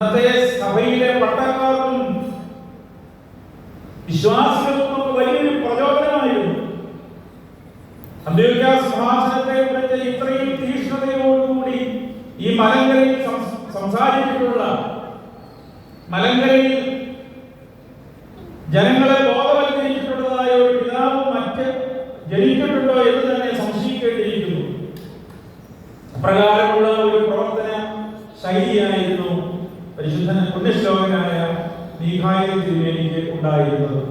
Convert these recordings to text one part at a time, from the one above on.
അന്നത്തെ സഭയിലെ പട്ടക്കാർക്കും വിശ്വാസികൾക്കും ഒക്കെ വലിയൊരു പ്രചോദനമായിരുന്നു. സിംഹാസനത്തെ കുറിച്ച് ഇത്രയും തീക്ഷ്ണതയോടുകൂടി ഈ മലങ്കരയിൽ സംസാരിച്ചിട്ടുള്ള മലങ്കരയിൽ ജനങ്ങളെ ബോധവൽക്കരിച്ചിട്ടുള്ളതായ ഒരു പിതാവ് മറ്റ് ജനിച്ചിട്ടുണ്ടോ എന്ന് തന്നെ സംശയിക്കേണ്ടിയിരിക്കുന്നു. അപ്രകാരമുള്ള ഒരു പ്രവർത്തന ശൈലിയായിരുന്നു പരിശുദ്ധന പുണ്യശ്ലോകനായ മീഖായിൽ തിരുവേനിക്ക് ഉണ്ടായിരുന്നത്.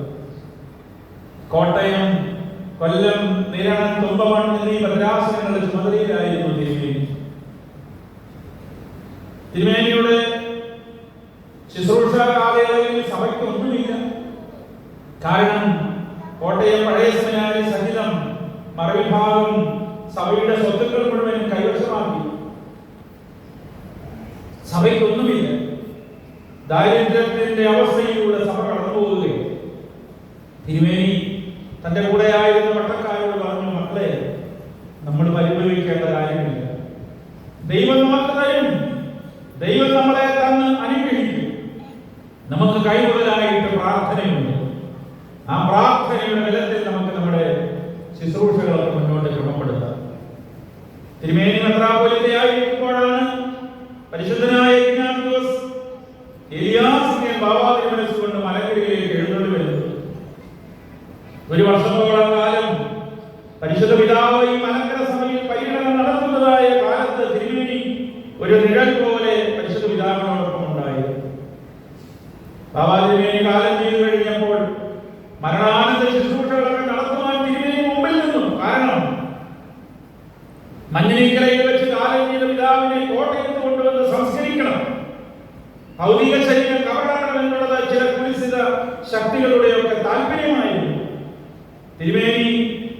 കോട്ടയം കൊല്ലം നിരണം തുമ്പമൺ എന്നീ ഭദ്രാസനങ്ങളുടെ ചുമതലയിലായിരുന്നു തിരുമേനി തിരുമേനിയുടെ ശുശ്രൂഷ കാലയളവിൽ സഭയ്ക്ക് ഒന്നുമില്ല. കാരണം കോട്ടയം പഴയ സെമിനാരി സഹിതം മറവിഭാഗം സഭയുടെ സ്വത്തുക്കൾ മുഴുവൻ കൈവശമാക്കി. സഭയ്ക്കൊന്നുമില്ല ദാരിദ്ര്യത്തിന്റെ അവസ്ഥയിലൂടെ സഭ കടന്നുപോവുകയും തിരുമേനി തന്റെ കൂടെ ആയിരുന്ന വട്ടക്കാരോട് പറഞ്ഞു മക്കളെ നമ്മൾ പരിഭവിക്കേണ്ട കാര്യമില്ല. ദൈവം നമുക്ക് തരും. ദൈവം നമ്മളെ തന്ന് അനുഗ്രഹിക്കും. നമുക്ക് കൈമുതലായിട്ട് പ്രാർത്ഥനയുണ്ട്. ആ പ്രാർത്ഥനയുടെ ബലത്തിൽ നമുക്ക് നമ്മുടെ ശുശ്രൂഷകളൊക്കെ മുന്നോട്ട് ക്രമപ്പെടുത്താം. തിരുമേനി മെത്രാപോലിത്തയായിരിക്കുമ്പോഴാണ് പരിശുദ്ധനായ ഇഗ്നാത്തിയോസ് എലിയാസിനെ ബാബാദിനെ മനസ്സുകൊണ്ട് മലക്കരയിലേക്ക് എഴുന്നള്ളി വരുന്നത് ഒരു വർഷത്തോളം കാലം പരിശുദ്ധ പിതാവ് ഈ മലങ്കര സഭയിൽ പര്യടനം നടത്തുന്നതായ കാലത്ത് തിരുമേനി ഒരു നിഴൽ പോലെ പരിശുദ്ധ പിതാവിനോടൊപ്പം ഉണ്ടായിരുന്നു ബാബാ തിരുമേനി കാലം ചെയ്തു കഴിഞ്ഞപ്പോൾ മരണാനന്ദ ശുശ്രൂഷകളൊക്കെ നടത്തുവാൻ തിരുമേനി മുമ്പിൽ നിന്നു. കാരണം മഞ്ഞിനിക്കരയിൽ വെച്ച് കാലം ചെയ്ത പിതാവിനെ കോട്ടയത്ത് കൊണ്ടുവന്ന് സംസ്കരിക്കണം. ഭൗതിക ശരീരം കവടാക്കണം എന്നുള്ളത് ചില കുലിസിത ശക്തികളുടെയൊക്കെ താല്പര്യമായിരുന്നു. തിരുമേനി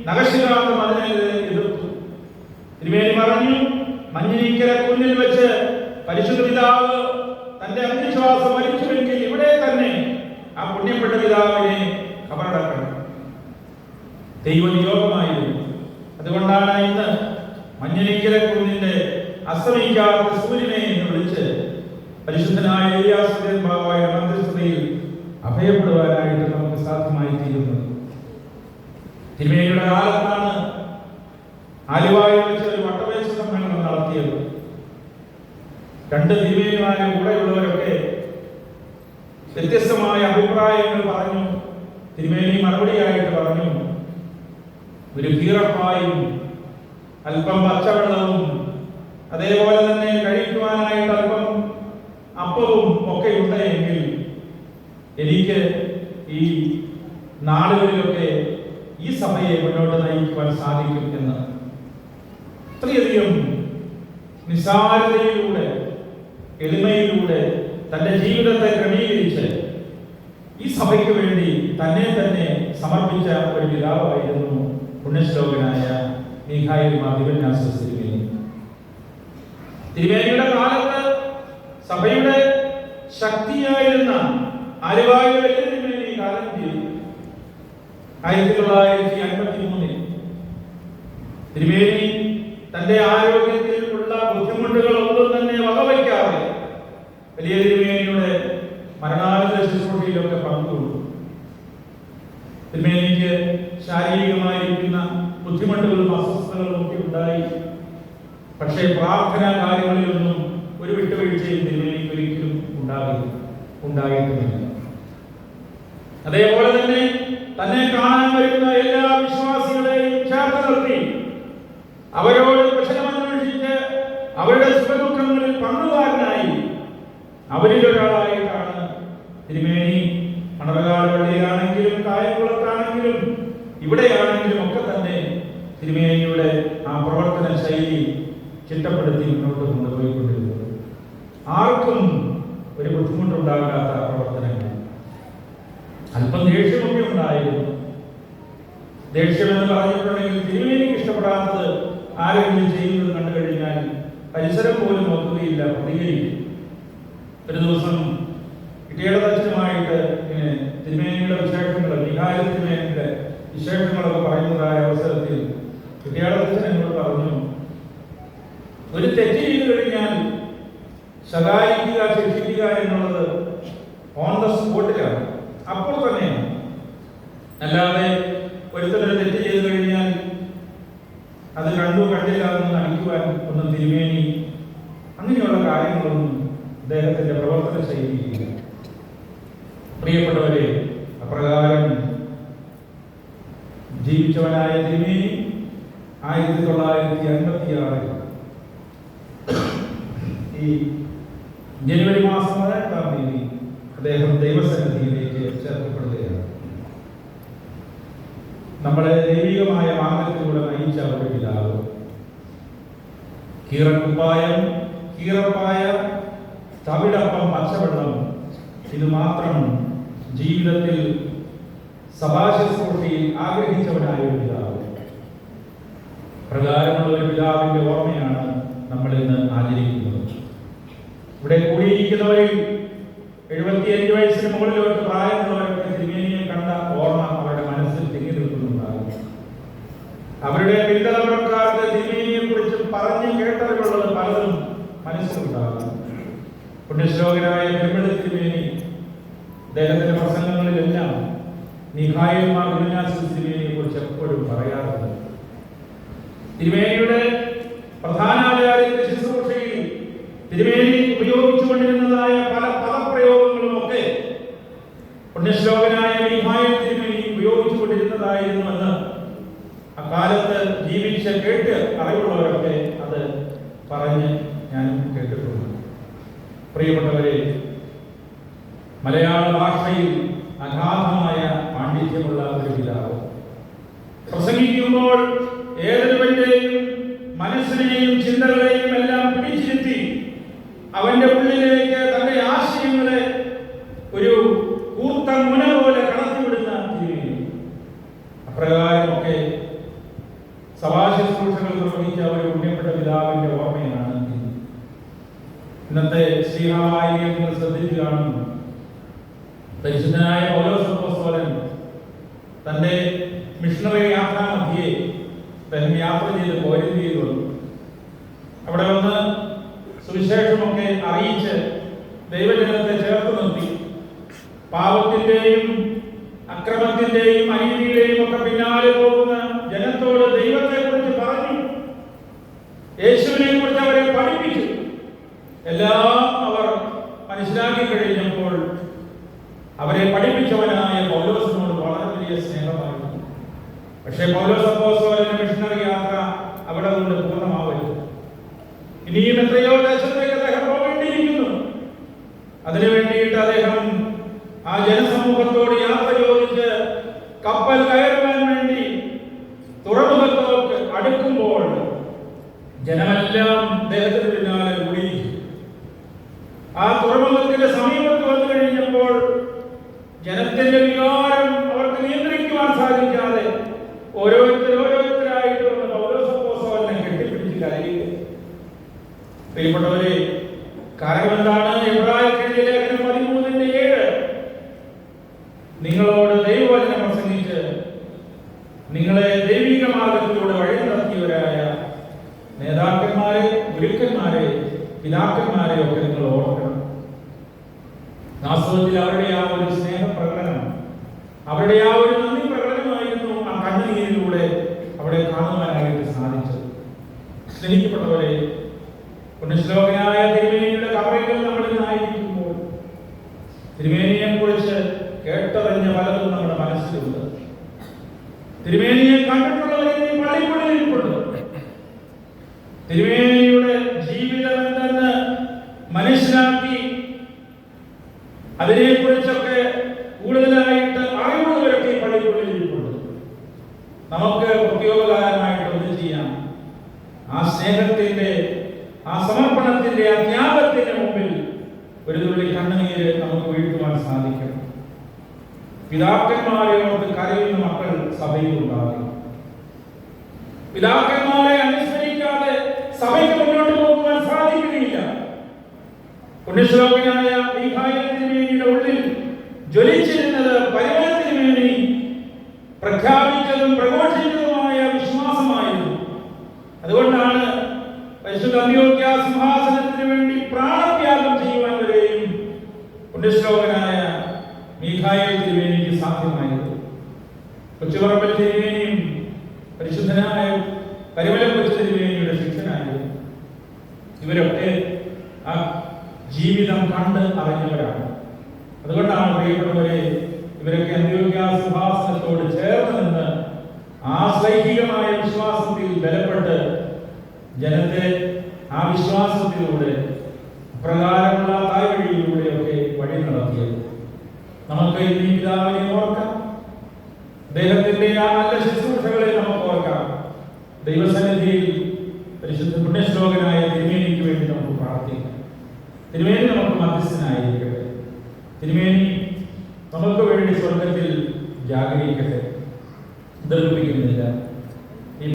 നഖശിലാന്തം അതിനെതിരെ എതിർത്തു തിരുമേനി പറഞ്ഞു മഞ്ഞിനിക്കര കുന്നിൽ വെച്ച് പരിശുദ്ധ പിതാവ് തന്റെ അന്ത്യശ്വാസം മരിച്ചുവെങ്കിൽ ഇവിടെ തന്നെ ആ പുണ്യപ്പെട്ട പിതാവിനെ കബറടക്കണം. ദൈവനിയോഗമായിരുന്നു അതുകൊണ്ടാണ് ഇന്ന് മഞ്ഞനിക്കര കുന്നിന്റെ അസ്തമിക്കാത്ത സൂര്യനെ എന്ന് വിളിച്ച് പരിശുദ്ധനായ ഏലിയാസുദേൻ ബാബായ മന്ത്രിസ്ഥയിൽ അഭയപ്പെടുവാനായിട്ട് നമുക്ക് സാധ്യമായി തീരുന്നത് തിരുമേനിയുടെ കാലത്താണ് ആലുവായിൽ വെച്ച് ഒരു സമ്മേളനം നടത്തിയത്. രണ്ട് തിരുമേനിമാരുടെ കൂടെയുള്ളവരൊക്കെ വ്യത്യസ്തമായ അഭിപ്രായങ്ങൾ പറഞ്ഞു തിരുമേനി മറുപടിയായിട്ട് പറഞ്ഞു ഒരു കീറപ്പായും അല്പം പച്ചവെള്ളവും അതേപോലെ തന്നെ കഴിക്കുവാനായിട്ട് അല്പം അപ്പവും ഒക്കെ ഉണ്ട് എങ്കിൽ എനിക്ക് ഈ നാടുകളിലൊക്കെ ഈ സഭയെ മുന്നോട്ട് നയിക്കുവാൻ സാധിക്കും എന്ന്. അത്രയധികം നിസ്സാരതയിലൂടെ എളിമയിലൂടെ തന്റെ ജീവിതത്തെ ക്രമീകരിച്ച് ഈ സഭയ്ക്ക് വേണ്ടി തന്നെ തന്നെ സമർപ്പിച്ച ഒരു പിതാവായിരുന്നു പുണ്യശ്ലോകനായ തിരുമേനിയുടെ കാലത്ത് സഭയുടെ ശക്തിയായിരുന്ന ആയിരത്തി തൊള്ളായിരത്തി അൻപത്തി മൂന്നിൽ തിരുമേനി തന്റെ ഉള്ള ബുദ്ധിമുട്ടുകൾ ഒന്നും തന്നെ വകവയ്ക്കാതെ വലിയ തിരുമേനിയുടെ മരണാനന്തര ശുശ്രൂഷയിലൊക്കെ പങ്കുകൊണ്ടു. തിരുമേനിക്ക് ശാരീരികമായിരിക്കുന്ന ബുദ്ധിമുട്ടുകളും അസ്വസ്ഥതകളും ഒക്കെ ഉണ്ടായി. പക്ഷേ പ്രാർത്ഥനാ കാര്യങ്ങളിലൊന്നും ഒരു വിട്ടുവീഴ്ചയും തിരുമേനിക്ക് ഒരിക്കലും ഉണ്ടാകില്ല ഉണ്ടായിട്ടില്ല. അതേപോലെ തന്നെ തന്നെ കാണാൻ വരുന്ന എല്ലാ വിശ്വാസികളെയും ചേർത്ത് നിർത്തി അവരോട് കുശലമന്വേഷിച്ച് അവരുടെ സുഖദുഃഖങ്ങളിൽ പങ്കുകാരനായി അവരിൽ ഒരാളായിട്ടാണ് തിരുമേനി മണർകാട് പള്ളിയിലാണെങ്കിലും കായംകുളത്താണെങ്കിലും ഇവിടെയാണെങ്കിലും ഒക്കെ തന്നെ തിരുമേനിയുടെ ആ ശൈലി ചിട്ടപ്പെടുത്തി മുന്നോട്ട് കൊണ്ടുപോയിക്കൊണ്ടിരുന്നത്. ആർക്കും ഒരു ബുദ്ധിമുട്ടുണ്ടാകാത്ത പ്രവർത്തനങ്ങൾ. അല്പം ദേഷ്യമൊക്കെ ഉണ്ടായിരുന്നു. ദേഷ്യം എന്ന് പറഞ്ഞിട്ടുണ്ടെങ്കിൽ തിരുവേനിക്ക് ഇഷ്ടപ്പെടാത്തത് ആരെങ്കിലും ചെയ്യുന്നത് കണ്ടു കഴിഞ്ഞാൽ പരിസരം പോലും നോക്കുകയില്ല പ്രതികരിക്കും. ഒരു ദിവസം കിട്ടിയടതച്ഛനുമായിട്ട് ഇങ്ങനെ തിരുമേനിയുടെ വിശേഷങ്ങൾ വിഹാര തിരുമേനിയുടെ വിശേഷങ്ങളൊക്കെ പറയുന്നതായ അവസരത്തിൽ കിട്ടിയടതച്ഛൻ എന്നോട് പറഞ്ഞു ഒരു തെറ്റ് ചെയ്തു കഴിഞ്ഞാൽ ശകാരിക്കുക ശിക്ഷിക്കുക എന്നുള്ളത് ഓൺ ദ സ്പോട്ടിലാണ് അപ്പോൾ തന്നെയാണ്. അല്ലാതെ ഒരുത്തരം തെറ്റ് ചെയ്തു കഴിഞ്ഞാൽ അത് കണ്ടു കണ്ടില്ല എന്ന് അടിക്കുവാൻ ഒന്നും തിരുമേനി. അങ്ങനെയുള്ള കാര്യങ്ങളൊന്നും അദ്ദേഹത്തിന്റെ പ്രവർത്തന ശൈലി പ്രിയപ്പെട്ടവരെ അപ്രകാരം ജീവിച്ചവനായ തിരുമേനി ആയിരത്തി തൊള്ളായിരത്തി അൻപത്തി ആറിൽ ഈ ജനുവരി മാസം പതിനെട്ടാം തീയതി അദ്ദേഹം ദൈവസന്നിധിയിലേക്ക് ചേർക്കപ്പെടുകയാണ്. നമ്മളെ ദൈവികമായ മാർഗത്തിലൂടെ നയിച്ച ഒരു പിതാവ്. കീറക്കുപ്പായം കീറപ്പായ തവിടപ്പം പച്ചവെള്ളം ഇത് മാത്രം ജീവിതത്തിൽ സഭാശുശ്രൂഷയിൽ ആഗ്രഹിച്ചവനായ ഒരു പിതാവ്. പ്രകാരമുള്ള ഒരു പിതാവിന്റെ ഓർമ്മയാണ് നമ്മൾ ഇന്ന് ആചരിക്കുന്നത്. ഇവിടെ കൂടിയിരിക്കുന്നവരിൽ എഴുപത്തിയഞ്ച് വയസ്സിന് മുകളിലോട്ട് പ്രായമുള്ളവരൊക്കെ തിരുമേനിയെ കണ്ട ഓർമ്മ അവരുടെ മനസ്സിൽ തിങ്ങി നിൽക്കുന്നുണ്ടാകും. അവരുടെ പിന്തലമുറക്കാർക്ക് തിരുമേനിയെ കുറിച്ച് പറഞ്ഞു കേട്ടറിവുള്ളത് പലതും മനസ്സിലുണ്ടാകും. പുണ്യശ്ലോകനായ പെരുമളി തിരുമേനി അദ്ദേഹത്തിന്റെ പ്രസംഗങ്ങളിലെല്ലാം നിഹായന്മാർ തിരുമേനിയെ കുറിച്ച് എപ്പോഴും പറയാറുണ്ട്. തിരുമേനിയുടെ ശുശ്രൂഷയിൽ തിരുമേനി ഉപയോഗിച്ചുകൊണ്ടിരുന്നതായ പല പദപ്രയോഗങ്ങളും ഒക്കെ പുണ്യശ്ലോകനായ മീഹായ തിരുമേനി ഉപയോഗിച്ചുകൊണ്ടിരുന്നതായിരുന്നുവെന്ന് അക്കാലത്ത് ജീവിച്ച് കേട്ട് അറിവുള്ളവരൊക്കെ അത് പറഞ്ഞ് ഞാൻ കേട്ടിട്ടുണ്ട്. പ്രിയപ്പെട്ടവരെ സഭാശുശ്രൂഷകൾ നിർവഹിച്ച ഒരു പുണ്യപ്പെട്ട പിതാവിന്റെ ഓർമ്മയാണ് ഇന്നത്തെ ശ്രീഹാവായിയെ നിങ്ങൾ ശ്രദ്ധിച്ചു കാണുന്നു പരിശുദ്ധനായ പൗലോസപ്പോസ്തലൻ തന്റെ മിഷണറി യാത്രാ മധ്യേ അദ്ദേഹം യാത്ര ചെയ്ത് കോരിന്തിയിൽ വന്നു. അവിടെ വന്ന് സുവിശേഷമൊക്കെ അറിയിച്ച് ദൈവജനത്തെ ചേർത്ത് നിർത്തി. പാപത്തിന്റെയും അക്രമത്തിന്റെയും അനീതിയുടെയും ഒക്കെ പിന്നാലെ പോകുന്ന ജനത്തോട് ദൈവത്തെ യേശുവിനെ കുറിച്ച് അവരെ പഠിപ്പിച്ചു. എല്ലാം അവർ മനസ്സിലാക്കി കഴിഞ്ഞപ്പോൾ അവരെ പഠിപ്പിച്ചവനായ പൗലോസിനോട് വളരെ വലിയ സ്നേഹമായിരുന്നു. പക്ഷേ പൗലോസ് അപ്പോസ്തലന്റെ മിഷണറി യാത്ര അവിടെ കൊണ്ട് പൂർണമാവരുത് ഇനിയും എത്രയോ ദേശത്തേക്ക് അദ്ദേഹം പോകേണ്ടിയിരിക്കുന്നു. അതിനു വേണ്ടിയിട്ട് അദ്ദേഹം ആ ജനസമൂഹത്തോട് യാത്ര ചോദിച്ച് കപ്പൽ കയറുവാൻ ജനമെല്ലാം അദ്ദേഹത്തിന് പിന്നാലെ കൂടി ആ തുറമുഖത്തിന്റെ സമീപത്ത് വന്നു കഴിഞ്ഞപ്പോൾ ജനത്തിന്റെ വികാരം അവർക്ക് നിയന്ത്രിക്കുവാൻ സാധിക്കാതെ ഓരോരുത്തർ സ്നേഹിക്കപ്പെട്ടവരെ പുണ്യശ്ലോകനായ തിരുമേനിയുടെ കവറയിൽ നമ്മൾ ഇന്നായിരിക്കുമ്പോൾ തിരുമേനിയെ കുറിച്ച് കേട്ടറിഞ്ഞ പലതും നമ്മുടെ മനസ്സിലുണ്ട്. തിരുമേനിയെ കണ്ടിട്ടുള്ളവരെ പള്ളിക്കുള്ളിലിരിപ്പുണ്ട് തിരുമേനിയുടെ ജീവിതം എന്തെന്ന് മനസ്സിലാക്കി അതിനെക്കുറിച്ചൊക്കെ കൂടുതലായിട്ട് അറിവുള്ളവരൊക്കെ ഈ പള്ളിക്കുള്ളിലിരിപ്പുണ്ട് നമുക്ക് പ്രത്യേകകാരമായിട്ട് ഒന്ന് ചെയ്യാം ആ സ്നേഹത്തിന്റെ ആ സമർപ്പണത്തിന്റെ ആ ത്യാഗത്തിന്റെ മുമ്പിൽ ഒരു തുള്ളി കണ്ണുനീര് നമുക്ക് വീഴ്ത്തുവാൻ സാധിക്കണം പിതാക്കന്മാരെ കരയുന്ന മക്കൾ സഭയിൽ ഉണ്ടാകും പിതാക്കന്മാരെ അനുസരിക്കാതെ സഭയ്ക്ക് മുന്നോട്ട് പോകുവാൻ സാധിക്കുകയില്ല. പുണ്യശ്ലോകനായ ഉള്ളിൽ ജ്വലിച്ചിരുന്നത് ആ ജീവിതം കണ്ട് അറിഞ്ഞവരാണ്. അതുകൊണ്ടാണ് പ്രിയപ്പെട്ടവരെ ഇവരൊക്കെ അന്ത്യോഗ്യ സിംഹാസനത്തോട് ചേർന്ന് നിന്ന് ആ ശ്ലൈഹികമായ വിശ്വാസത്തിൽ ബലപ്പെട്ട് ജനത്തെ ആ വിശ്വാസത്തിലൂടെ പ്രകാരമുള്ള തായ്വഴിയിലൂടെയൊക്കെ വഴി നടത്തിയത്. നമുക്ക് ഇനി പിതാവിനെ ഓർക്കാം. അദ്ദേഹത്തിന്റെ ആ നല്ല ശുശ്രൂഷകളെ നമുക്ക് ഓർക്കാം. ദൈവസന്നിധിയിൽ പരിശുദ്ധ പുണ്യശ്ലോകനായ തിരുമേനിക്ക് വേണ്ടി നമുക്ക് പ്രാർത്ഥിക്കാം. തിരുമേനി നമുക്ക് മധ്യസ്ഥനായിരിക്കട്ടെ. തിരുമേനി നമുക്ക് വേണ്ടി സ്വർഗത്തിൽ ജാഗരിക്കട്ടെ ദർപ്പിക്കുന്നില്ല